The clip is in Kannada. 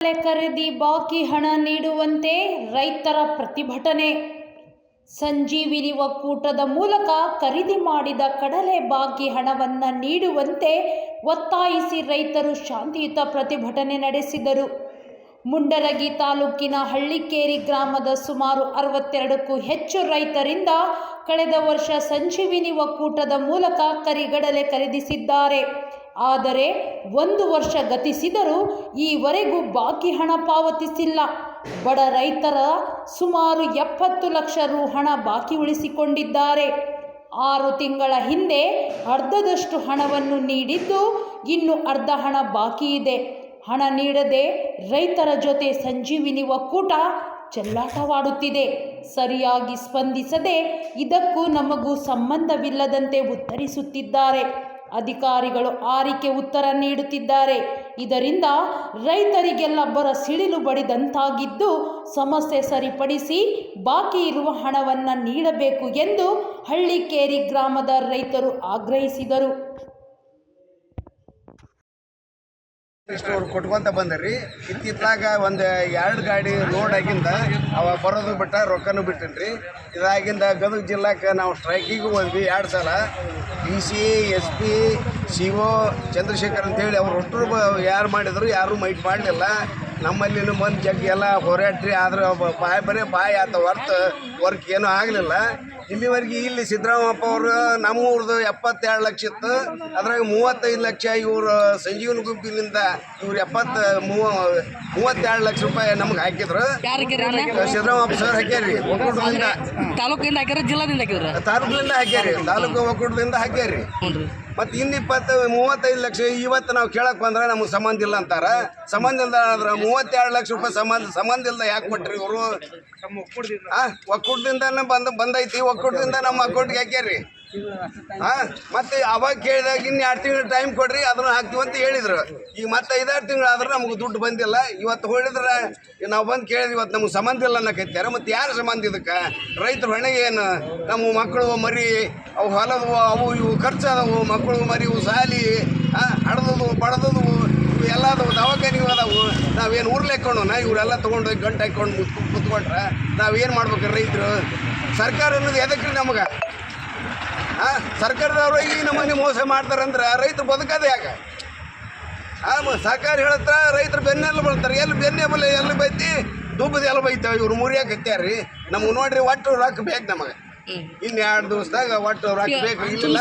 ಖರೀದಿ, ಬಾಕಿ ಹಣ ನೀಡುವಂತೆ ರೈತರ ಪ್ರತಿಭಟನೆ. ಸಂಜೀವಿನಿ ಒಕ್ಕೂಟದ ಮೂಲಕ ಖರೀದಿ ಮಾಡಿದ ಕಡಲೆ ಬಾಕಿ ಹಣವನ್ನು ನೀಡುವಂತೆ ಒತ್ತಾಯಿಸಿ ರೈತರು ಶಾಂತಿಯುತ ಪ್ರತಿಭಟನೆ ನಡೆಸಿದರು. ಮುಂಡರಗಿ ತಾಲೂಕಿನ ಹಳ್ಳಿಕೇರಿ ಗ್ರಾಮದ ಸುಮಾರು ಅರವತ್ತೆರಡಕ್ಕೂ ಹೆಚ್ಚು ರೈತರಿಂದ ಕಳೆದ ವರ್ಷ ಸಂಜೀವಿನಿ ಒಕ್ಕೂಟದ ಮೂಲಕ ಕರಿಗಡಲೆ ಖರೀದಿಸಿದ್ದಾರೆ. ಆದರೆ ಒಂದು ವರ್ಷ ಗತಿಸಿದರೂ ಈವರೆಗೂ ಬಾಕಿ ಹಣ ಪಾವತಿಸಿಲ್ಲ. ಬಡ ರೈತರ ಸುಮಾರು ಎಪ್ಪತ್ತು ಲಕ್ಷ ರು ಹಣ ಬಾಕಿ ಉಳಿಸಿಕೊಂಡಿದ್ದಾರೆ. ಆರು ತಿಂಗಳ ಹಿಂದೆ ಅರ್ಧದಷ್ಟು ಹಣವನ್ನು ನೀಡಿದ್ದು ಇನ್ನು ಅರ್ಧ ಹಣ ಬಾಕಿ ಇದೆ. ಹಣ ನೀಡದೆ ರೈತರ ಜೊತೆ ಸಂಜೀವಿನಿ ಒಕ್ಕೂಟ ಚೆಲ್ಲಾಟವಾಡುತ್ತಿದೆ. ಸರಿಯಾಗಿ ಸ್ಪಂದಿಸದೆ ಇದಕ್ಕೂ ನಮಗೂ ಸಂಬಂಧವಿಲ್ಲದಂತೆ ಉತ್ತರಿಸುತ್ತಿದ್ದಾರೆ. ಅಧಿಕಾರಿಗಳು ಆರಿಕೆ ಉತ್ತರ ನೀಡುತ್ತಿದ್ದಾರೆ. ಇದರಿಂದ ರೈತರಿಗೆಲ್ಲ ಬರ ಸಿಡಿಲು ಬಡಿದಂತಾಗಿದ್ದು ಸಮಸ್ಯೆ ಸರಿಪಡಿಸಿ ಬಾಕಿ ಇರುವ ಹಣವನ್ನು ನೀಡಬೇಕು ಎಂದು ಹಳ್ಳಿಕೇರಿ ಗ್ರಾಮದ ರೈತರು ಆಗ್ರಹಿಸಿದರು. ಇಷ್ಟು ಅವ್ರು ಕೊಟ್ಕೊಂತ ಬಂದರಿ. ಇತ್ತಿತ್ಲಾಗ ಒಂದು ಎರಡು ಗಾಡಿ ಲೋಡ್ ಆಗಿಂದ ಅವ ಬರೋದು ಬಿಟ್ಟ ರೊಕ್ಕನೂ ಬಿಟ್ಟನ್ರಿ. ಇದಾಗಿಂದ ಗದಗ ಜಿಲ್ಲಾಕ್ಕೆ ನಾವು ಸ್ಟ್ರೈಕಿಗೂ ಹೋದ್ವಿ ಎರಡು ಸಲ. D C S P C O Chandrashekhar ಅಂತೇಳಿ ಅವ್ರು ಒಟ್ಟರು ಯಾರು ಮಾಡಿದ್ರು ಯಾರೂ ಮೈಟ್ ಮಾಡಲಿಲ್ಲ. ನಮ್ಮಲ್ಲಿ ಮಂದಿ ಜಗ್ಗಿ ಎಲ್ಲ ಹೋರಾಟ್ರಿ, ಆದ್ರೆ ಬಾಯ್ ಬರೀ ಬಾಯಿ ಆತ ವರ್ತ್ ವರ್ಕ್ ಏನೂ ಆಗಲಿಲ್ಲ. ಇಲ್ಲಿವರೆಗೆ ಇಲ್ಲಿ ಸಿದ್ದರಾಮಪ್ಪ ಅವರು ನಮ್ಮೂರ್ದು ಎಪ್ಪತ್ತೆರಡು ಲಕ್ಷ ಇತ್ತು. ಅದ್ರಾಗ ಮೂವತ್ತೈದು ಲಕ್ಷ ಇವರು ಸಂಜೀವನ ಗುಂಪಿನಿಂದ ಇವ್ರು ಎಪ್ಪತ್ತ ಮೂವ ಮೂವತ್ತೆರಡು ಲಕ್ಷ ರೂಪಾಯಿ ನಮ್ಗೆ ಹಾಕಿದ್ರು. ಸಿದ್ದರಾಮಪ್ಪ ಸರ್ ಹಾಕ್ಯಾರಿ ಒಕ್ಕೂಟದಿಂದ. ತಾಲೂಕಿಂದ ಹಾಕ್ಯಾರ ಜಿಲ್ಲಾದಿಂದ ಹಾಕಿದ್ರ ತಾಲೂಕಿನಿಂದ ಹಾಕ್ಯಾರಿ ತಾಲೂಕು ಒಕ್ಕೂಟದಿಂದ ಹಾಕ್ಯಾರಿ ಮತ್ತೆ ಇನ್ನು ಇಪ್ಪತ್ತು ಮೂವತ್ತೈದು ಲಕ್ಷ ಇವತ್ತು ನಾವು ಕೇಳಕ್ ಬಂದ್ರೆ ನಮಗೆ ಸಂಬಂಧ ಇಲ್ಲ ಅಂತಾರ. ಸಂಬಂಧ ಇಲ್ಲ ಅಂದ್ರೆ ಮೂವತ್ತೆರಡು ಲಕ್ಷ ರೂಪಾಯಿ ಸಂಬಂಧ ಸಂಬಂಧ ಇಲ್ಲ ಯಾಕೆ ಕೊಟ್ರಿ ಇವರು? ಆ ಒಕ್ಕೂಟದಿಂದ ಬಂದ ಬಂದೈತಿ ಒಕ್ಕೂಟದಿಂದ ನಮ್ಮ ಅಕೌಂಟ್ಗೆ ಹಾಕ್ಯಾರಿ ಹಾ, ಮತ್ತೆ ಅವಾಗ ಕೇಳಿದಾಗ ಇನ್ನು ಎರಡು ತಿಂಗಳು ಟೈಮ್ ಕೊಡ್ರಿ, ಅದನ್ನ ಹಾಕ್ತೀವಿ ಅಂತ ಹೇಳಿದ್ರು. ಈಗ ಮತ್ತೆ ಐದಾರು ತಿಂಗಳು ಆದ್ರೆ ನಮ್ಗೆ ದುಡ್ಡು ಬಂದಿಲ್ಲ. ಇವತ್ತು ಹೊಳಿದ್ರೆ ನಾವು ಬಂದು ಕೇಳಿದ್ವಿ, ಇವತ್ತು ನಮ್ಗೆ ಸಂಬಂಧ ಇಲ್ಲ ಅನ್ನಕತ್ಯಾರ. ಮತ್ತೆ ಯಾರು ಸಂಬಂಧ ಇದಕ್ಕೆ? ರೈತರು ಹೊಣೆಗೆ ಏನು? ನಮ್ಮ ಮಕ್ಕಳು ಮರಿ, ಅವು ಹೊಲದವು, ಅವು ಇವು ಖರ್ಚಾದವು ಮಕ್ಕಳು ಮರಿ, ಇವು ಸಾಲಿ ಹಡ್ದದು, ಬಡದದು, ಇವು ಎಲ್ಲದವು ದವಾಖಾನಿಗೂ ಅದಾವು ನಾವೇನು ಊರ್ಲೆಕ್ಕೊಂಡು ನಾ ಇವರೆಲ್ಲ ತೊಗೊಂಡು ಗಂಟು ಹಾಕ್ಕೊಂಡು ಕುತ್ಕೊಂಡ್ರೆ ನಾವೇನು ಮಾಡ್ಬೇಕು ರೈತರು? ಸರ್ಕಾರ ಅನ್ನೋದು ಎದಕ್ರಿ ನಮಗೆ? ಆ ಸರ್ಕಾರದವರು ಈ ನಮ್ಮನೆ ಮೋಸ ಮಾಡ್ತಾರಂದ್ರೆ ರೈತರು ಬದುಕೋದು ಯಾಕೆ? ಆ ಸರ್ಕಾರ ಹೇಳತ್ರ ರೈತರು ಬೆನ್ನೆಲ್ಲ ಬಳ್ತಾರೆ? ಎಲ್ಲಿ ಬೆನ್ನೆ ಬಲ್ಲ ಎಲ್ಲಿ ಬೈತಿ? ದುಬ್ಬದ ಎಲ್ಲ ಬೈತಾವೆ? ಇವ್ರು ಮುರಿಯಾಕೆ ಹತ್ಯಾರ್ರಿ ನಮ್ಗೆ ನೋಡ್ರಿ ಒಟ್ಟು ರೊಕ್ಕ ಬೇಕು ನಮಗೆ. ಇನ್ನು ಎರಡು ದಿವಸದಾಗ ಒಟ್ಟು ರೊಕ್ಕ ಬೇಕು. ಇಲ್ಲ